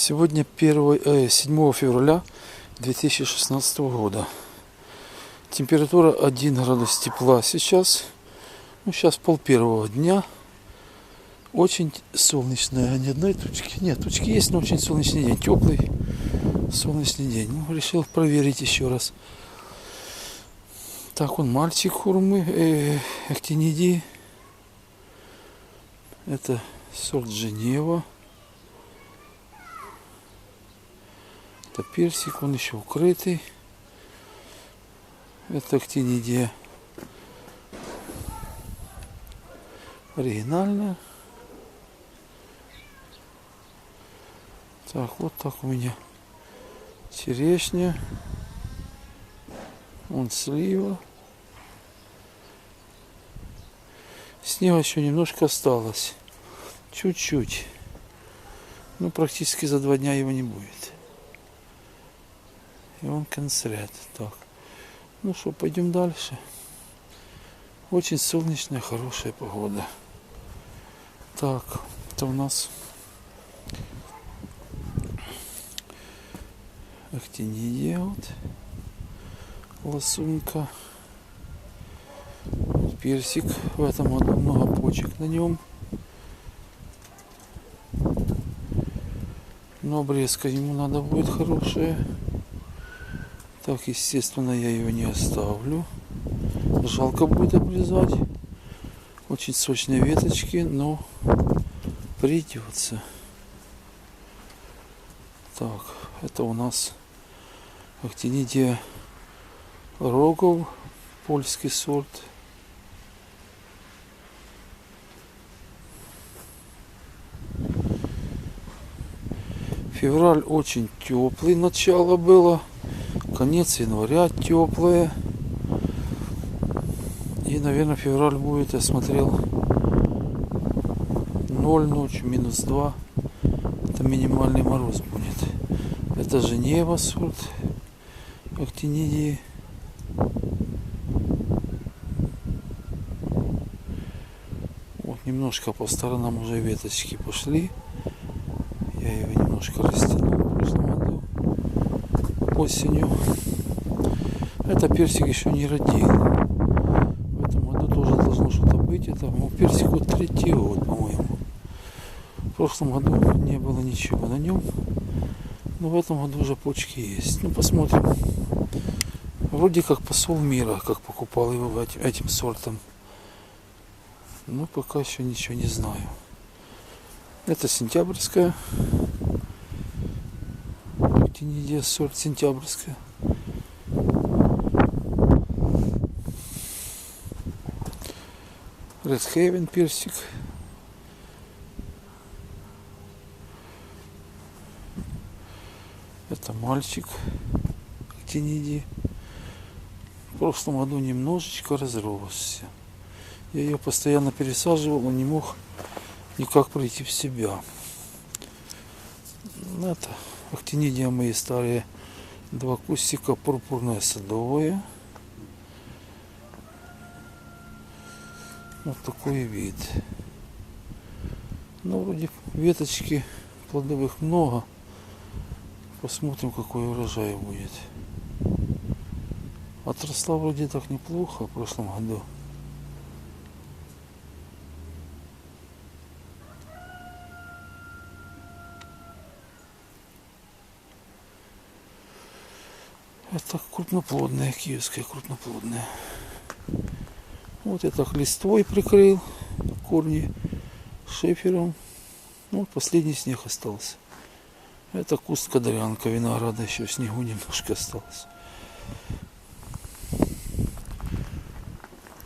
Сегодня 1, э, 7 февраля 2016 года. Температура 1 градус тепла сейчас. Ну, сейчас пол первого дня. Очень солнечная. Ни одной тучки. Нет, тучки есть, но очень солнечный день. Теплый солнечный день. Ну, решил проверить еще раз. Так, он мальчик хурмы, э, актинидии. Это сорт Женева. Это персик, он еще укрытый. Это актинидия оригинальная. Так, вот так у меня черешня. Вон слива. Снега еще немножко осталось. Чуть-чуть. Ну, практически за два дня его не будет. И он концерт. Так. Ну что, пойдем дальше. Очень солнечная, хорошая погода. Так, это у нас актиния вот. Лосунька. Персик. В этом году много почек на нем. Но обрезка ему надо будет хорошая. Так, естественно, я его не оставлю. Жалко будет обрезать. Очень сочные веточки, но придется. Так, это у нас актинидия рогов, польский сорт. Февраль очень теплый начало было. Конец января теплое. И, наверное, февраль будет, я смотрел, 0 ночью, минус 2. Это минимальный мороз будет. Это Женева сорт актинидии. Вот немножко по сторонам уже веточки пошли. Я его немножко растянул осенью. Это персик еще не родил. В этом году тоже должно что-то быть. Это ну, персик вот третий год, по-моему. В прошлом году не было ничего на нем. Но в этом году уже почки есть. Ну, посмотрим. Вроде как посол мира, как покупал его этим сортом. Но пока еще ничего не знаю. Это сентябрьская. Актинидия сорт сентябрьская. Редхейвен персик. Это мальчик Актинидии. В прошлом году немножечко разросся. Я ее постоянно пересаживал, он не мог никак прийти в себя. Это актинидия мои старые два кустика пурпурное садовое. Вот такой вид. Ну, вроде веточки плодовых много. Посмотрим, какой урожай будет. Отросла вроде так неплохо в прошлом году. Это крупноплодная, киевская крупноплодная. Вот я так листвой прикрыл корни шефером. Ну, вот последний снег остался. Это куст кадрянка винограда, еще снегу немножко осталось.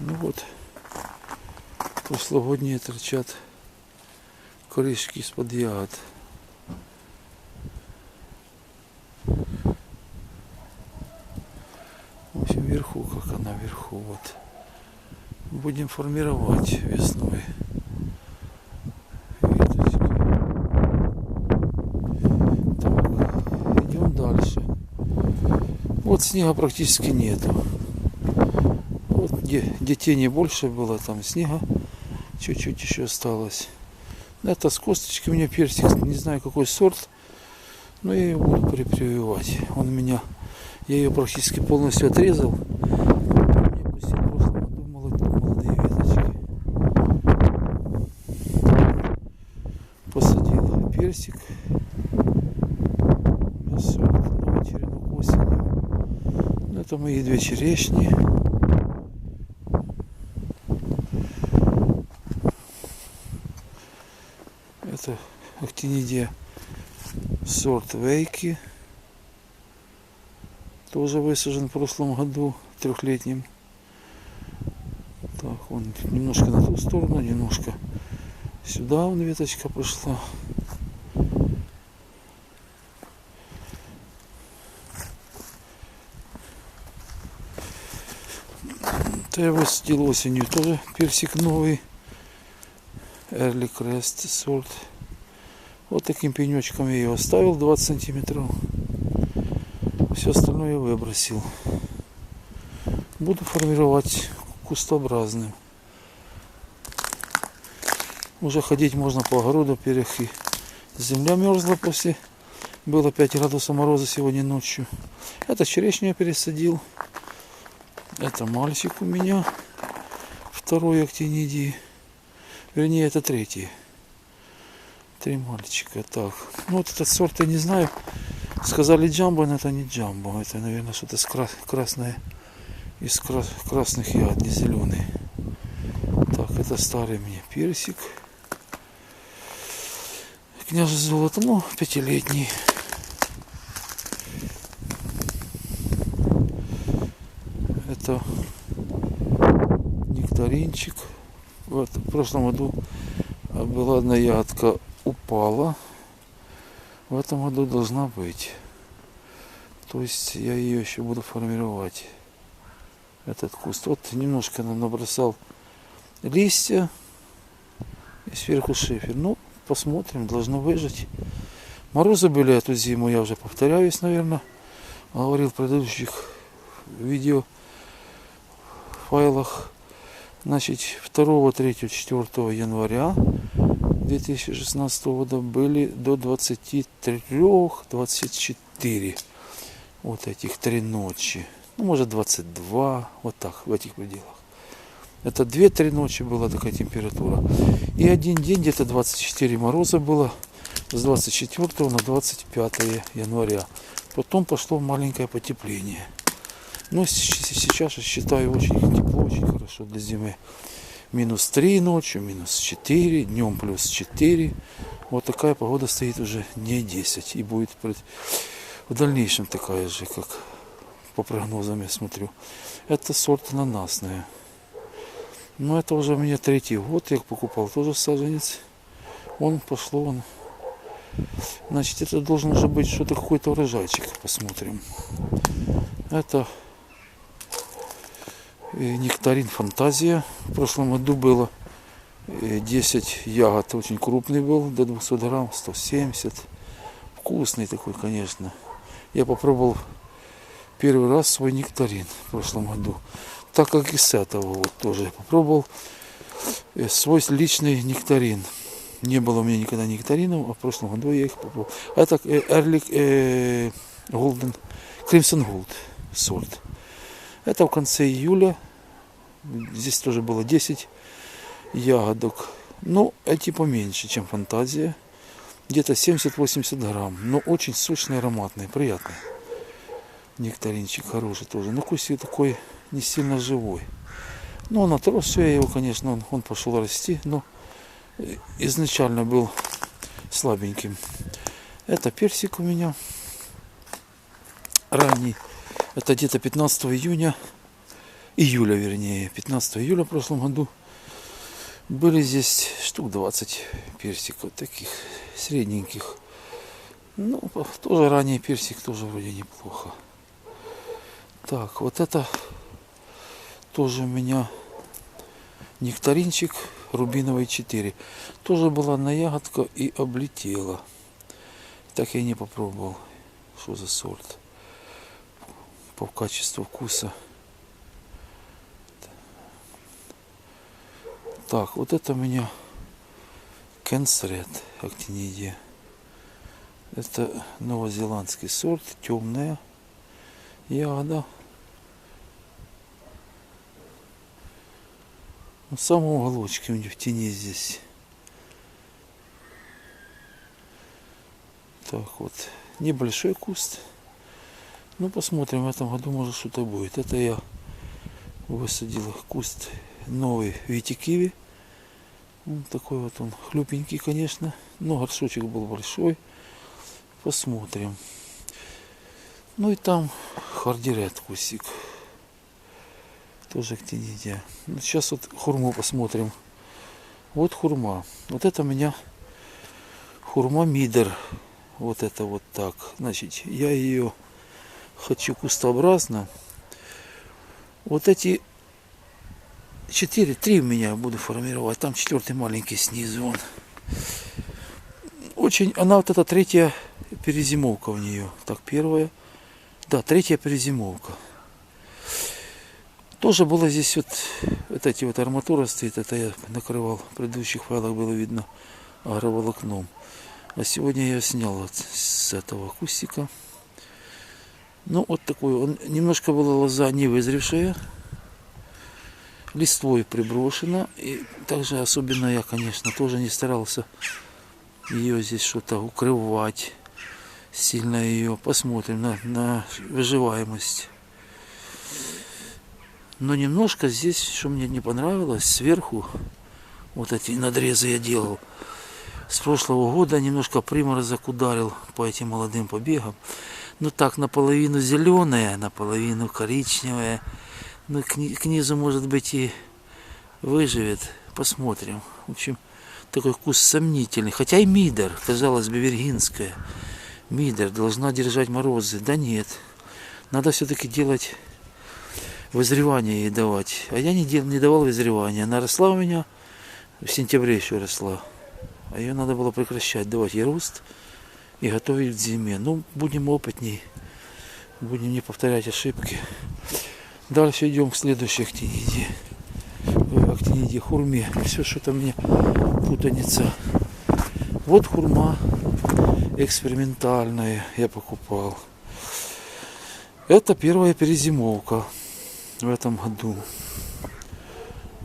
Ну вот, прошлогодние торчат корешки из-под ягод. Вверху, как она вверху, вот. Будем формировать весной. Идем дальше. Вот снега практически нету. Вот где, где тени больше было, там снега чуть-чуть еще осталось. Это с косточки у меня персик, не знаю какой сорт. Но я ее буду припрививать. Он у меня, я ее практически полностью отрезал. Мне пустил прошлом году молод- молодые веточки. Посадил персик. Мясо, новый осенью. Ну, Это мои две черешни. Это актинидия сорт Вейки. Тоже высажен в прошлом году, трехлетним. Так, он немножко на ту сторону, немножко сюда он веточка пошла. Это я высадил осенью тоже персик новый. Early Crest сорт. Вот таким пенечком я ее оставил 20 сантиметров. Все остальное я выбросил. Буду формировать кустообразным. Уже ходить можно по огороду, перехи. Земля мерзла после. Было 5 градусов мороза сегодня ночью. Это черешню я пересадил. Это мальчик у меня. Второй актинидии. Вернее, это третий. Три мальчика. Так. Ну, вот этот сорт я не знаю. Сказали джамбо, но это не джамбо. Это, наверное, что-то с кра- красное. Из крас- красных ягод, не зеленый. Так, это старый мне персик. Княже золото, ну, пятилетний. Это нектаринчик. Вот в прошлом году была одна ягодка упала. В этом году должна быть. То есть я ее еще буду формировать. Этот куст. Вот немножко набросал листья и сверху шифер. Ну, посмотрим, должно выжить. Морозы были эту зиму, я уже повторяюсь, наверное. Говорил в предыдущих видео файлах. Значит, 2, 3, 4 января 2016 года были до 23-24 вот этих три ночи. Ну, может 22, вот так, в этих пределах. Это 2-3 ночи была такая температура. И один день, где-то 24 мороза было, с 24 на 25 января. Потом пошло маленькое потепление. Но с- сейчас я считаю очень тепло, очень хорошо для зимы. Минус 3 ночью, минус 4, днем плюс 4. Вот такая погода стоит уже не 10. И будет в дальнейшем такая же, как по прогнозам я смотрю. Это сорт ананасная. Но это уже у меня третий год. Я покупал тоже саженец. Он пошло, он. Значит, это должен уже быть что-то какой-то урожайчик. Посмотрим. Это нектарин фантазия. В прошлом году было э, 10 ягод. Очень крупный был, до 200 грамм, 170. Вкусный такой, конечно. Я попробовал первый раз свой нектарин в прошлом году. Так как и с этого вот тоже я попробовал э, свой личный нектарин. Не было у меня никогда нектаринов, а в прошлом году я их попробовал. Это э, Эрлик э, Голден, Crimson Gold сорт. Это в конце июля. Здесь тоже было 10 ягодок. Ну, эти поменьше, чем фантазия. Где-то 70-80 грамм. Но очень сочный, ароматный, приятный. Нектаринчик хороший тоже. На вкусе такой не сильно живой. Ну, он отросся, я его, конечно, он, он пошел расти, но э, изначально был слабеньким. Это персик у меня ранний. Это где-то 15 июня, июля вернее, 15 июля в прошлом году. Были здесь штук 20 персиков таких средненьких. Ну, тоже ранний персик, тоже вроде неплохо. Так, вот это тоже у меня нектаринчик рубиновый 4. Тоже была одна ягодка и облетела. Так я не попробовал. Что за сорт? По качеству вкуса. Так, вот это у меня Кенсред актинидия. Это новозеландский сорт, темная ягода. В самом уголочке у них в тени здесь. Так вот, небольшой куст. Ну, посмотрим, в этом году может что-то будет. Это я высадил куст новый витикиви. Вот такой вот он, хлюпенький, конечно. Но горшочек был большой. Посмотрим. Ну и там хардирет кусик. Тоже актинидия. Ну, сейчас вот хурму посмотрим. Вот хурма. Вот это у меня хурма мидер. Вот это вот так. Значит, я ее хочу кустообразно. Вот эти четыре, три у меня буду формировать. Там четвертый маленький снизу он. Очень, она вот эта третья перезимовка в нее. Так, первая. Да, третья перезимовка. Тоже было здесь вот, вот эти вот арматура стоит, это я накрывал, в предыдущих файлах было видно агроволокном. А сегодня я снял вот с этого кустика. Ну, вот такой, он немножко была лоза не вызревшая, листвой приброшена. И также особенно я, конечно, тоже не старался ее здесь что-то укрывать сильно ее. Посмотрим на, на выживаемость. Но немножко здесь, что мне не понравилось, сверху вот эти надрезы я делал. С прошлого года немножко приморозок ударил по этим молодым побегам. Ну так, наполовину зеленая, наполовину коричневая. Ну, к, к низу, может быть, и выживет. Посмотрим. В общем, такой вкус сомнительный. Хотя и мидер, казалось бы, виргинская. Мидер должна держать морозы. Да нет. Надо все-таки делать вызревание ей давать. А я не, дел, не давал вызревания. Она росла у меня, в сентябре еще росла. А ее надо было прекращать, давать ей рост и готовить к зиме. Ну, будем опытней. Будем не повторять ошибки. Дальше идем к следующей актиниде. Актиниде хурме. Все что-то мне путаница. Вот хурма экспериментальная я покупал. Это первая перезимовка в этом году.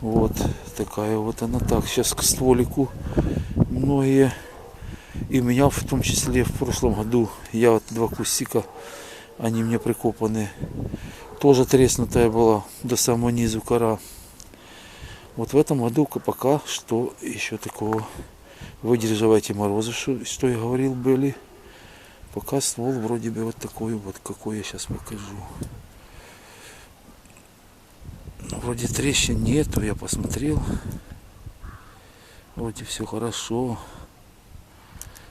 Вот такая вот она так. Сейчас к стволику многие, и у меня в том числе в прошлом году, я вот два кустика, они мне прикопаны. Тоже треснутая была до самого низу кора. Вот в этом году пока что еще такого выдержав эти морозы, что, что я говорил, были. Пока ствол вроде бы вот такой вот, какой я сейчас покажу. Ну, вроде трещин нету, я посмотрел. Вроде все хорошо.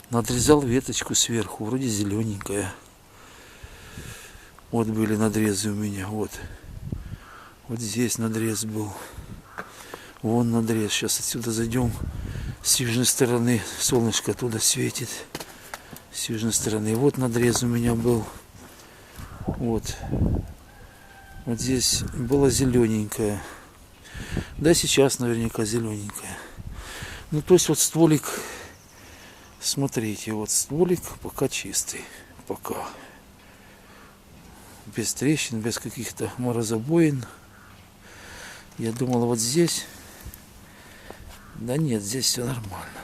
Надрезал веточку сверху, вроде зелененькая. Вот были надрезы у меня, вот. Вот здесь надрез был. Вон надрез. Сейчас отсюда зайдем. С южной стороны солнышко оттуда светит. С южной стороны. Вот надрез у меня был. Вот. Вот здесь была зелененькая. Да, сейчас наверняка зелененькая. Ну, то есть вот стволик, смотрите, вот стволик пока чистый. Пока. Без трещин, без каких-то морозобоин. Я думал, вот здесь... Да нет, здесь все нормально.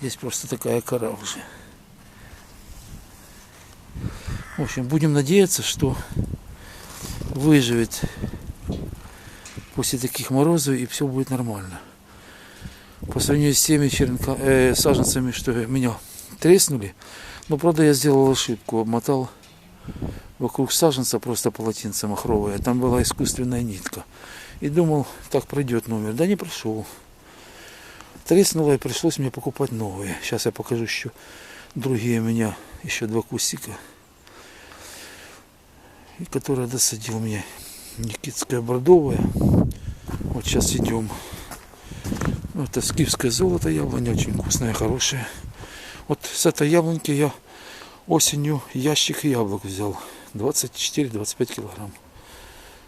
Здесь просто такая кора уже. В общем, будем надеяться, что выживет после таких морозов и все будет нормально. По сравнению с теми черенка, э, саженцами, что меня треснули, но правда я сделал ошибку, обмотал вокруг саженца просто полотенце махровое, там была искусственная нитка. И думал, так пройдет номер. Да не прошел. Треснуло и пришлось мне покупать новые. Сейчас я покажу еще другие у меня, еще два кустика и которая досадил мне Никитская бордовая. Вот сейчас идем. Это скифское золото яблоня, очень вкусная, хорошая. Вот с этой яблоньки я осенью ящик яблок взял. 24-25 килограмм.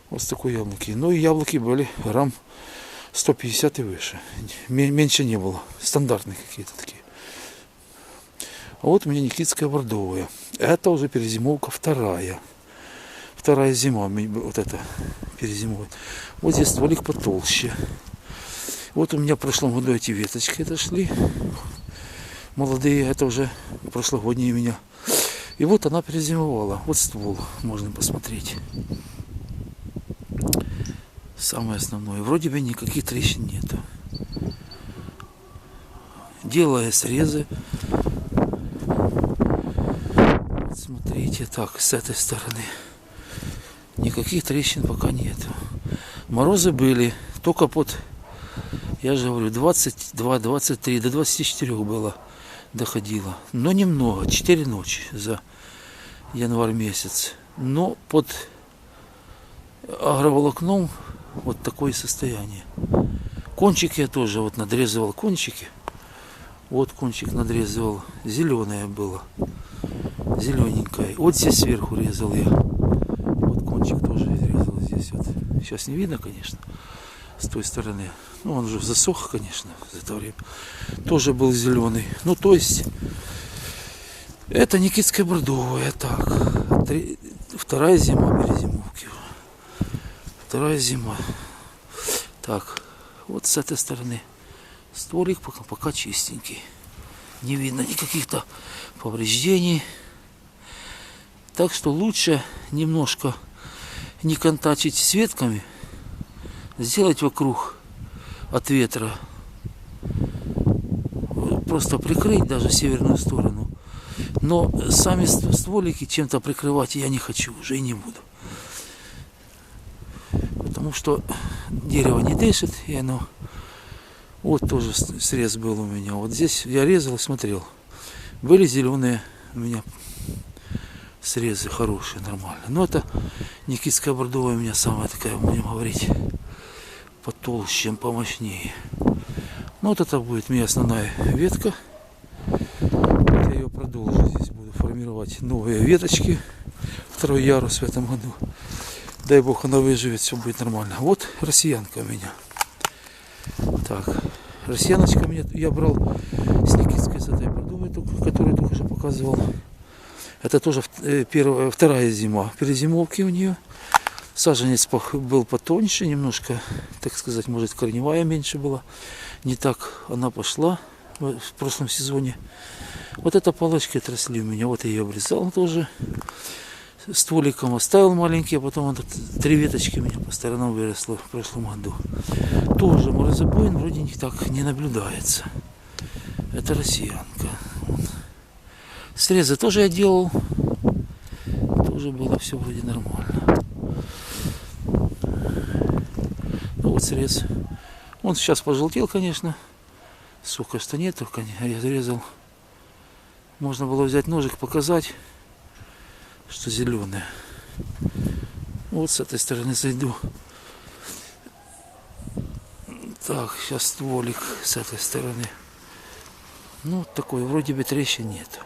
Вот такой яблоки. Ну и яблоки были грамм 150 и выше. Меньше не было. Стандартные какие-то такие. А вот у меня Никитская бордовая. Это уже перезимовка вторая. Вторая зима, вот это перезимовать. Вот здесь стволик потолще. Вот у меня в прошлом году эти веточки дошли. Молодые, это уже прошлогодние у меня. И вот она перезимовала. Вот ствол, можно посмотреть. Самое основное. Вроде бы никаких трещин нету. Делая срезы. Смотрите, так, с этой стороны. Никаких трещин пока нету. Морозы были только под, я же говорю, 22, 23, до 24 было доходило. Но немного, 4 ночи за январь месяц. Но под агроволокном вот такое состояние. Кончики я тоже вот надрезывал кончики. Вот кончик надрезывал. Зеленое было. Зелененькое. Вот здесь сверху резал я. Вот кончик тоже резал здесь вот. Сейчас не видно, конечно, с той стороны. Ну, он уже засох, конечно, за это время. Тоже был зеленый. Ну, то есть, это Никитская бордовая. Так, три, вторая зима перезимовки. Вторая зима. Так, вот с этой стороны стволик пока, пока чистенький. Не видно никаких-то повреждений. Так что лучше немножко не контачить с ветками, сделать вокруг от ветра, просто прикрыть даже северную сторону. Но сами стволики чем-то прикрывать я не хочу уже и не буду. Потому что дерево не дышит, и оно... Вот тоже срез был у меня. Вот здесь я резал смотрел. Были зеленые у меня срезы хорошие, нормальные. Но это Никитская бордовая у меня самая такая, будем говорить, потолще, чем помощнее. Ну вот это будет моя основная ветка. Продолжу. Здесь буду формировать новые веточки. Второй ярус в этом году. Дай бог она выживет, все будет нормально. Вот россиянка у меня. Так, россияночка у меня я брал с Никитской с этой бордовой, которую только что показывал. Это тоже э, первая, вторая зима перезимовки у нее. Саженец был потоньше немножко, так сказать, может корневая меньше была. Не так она пошла в прошлом сезоне. Вот эта палочка отросли у меня, вот я ее обрезал тоже. Стволиком оставил маленький, а потом вот три веточки меня по сторонам выросло в прошлом году. Тоже морозобоин вроде не так не наблюдается. Это россиянка. Срезы тоже я делал. Тоже было все вроде нормально. Ну вот срез. Он сейчас пожелтел, конечно. Сука, что нет, только я зарезал. Можно было взять ножик, показать, что зеленое. Вот с этой стороны зайду. Так, сейчас стволик с этой стороны. Ну, такой, вроде бы трещин нет.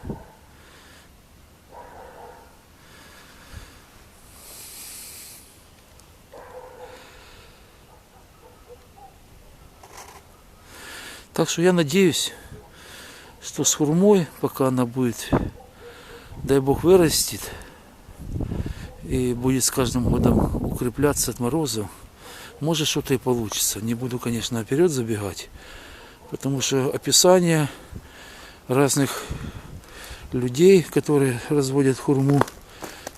Так что я надеюсь, что с хурмой, пока она будет, дай бог, вырастет и будет с каждым годом укрепляться от мороза, может что-то и получится. Не буду, конечно, наперед забегать, потому что описание разных людей, которые разводят хурму,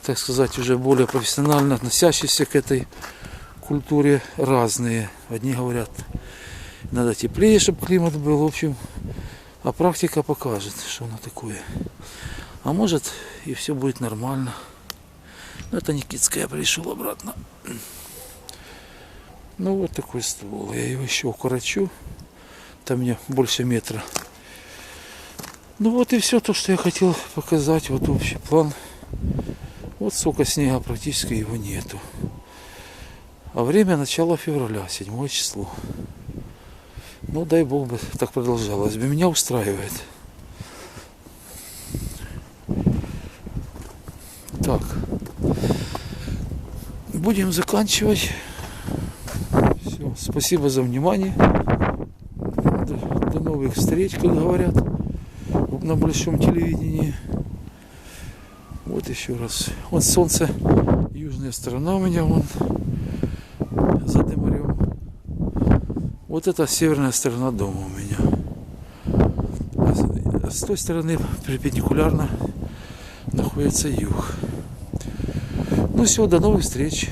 так сказать, уже более профессионально относящиеся к этой культуре, разные. Одни говорят, надо теплее, чтобы климат был. В общем, а практика покажет, что оно такое. А может и все будет нормально. Но это Никитская, пришел обратно. Ну вот такой ствол. Я его еще укорочу. Там мне больше метра. Ну вот и все то, что я хотел показать. Вот общий план. Вот сколько снега практически его нету. А время начала февраля, 7 число. Ну, дай бог бы так продолжалось бы. Меня устраивает. Так. Будем заканчивать. Все. Спасибо за внимание. До, до новых встреч, как говорят. на большом телевидении. Вот еще раз. Вот солнце, южная сторона у меня вон за дымарем. Вот это северная сторона дома у меня. А с- той стороны перпендикулярно находится юг. Ну все, до новых встреч.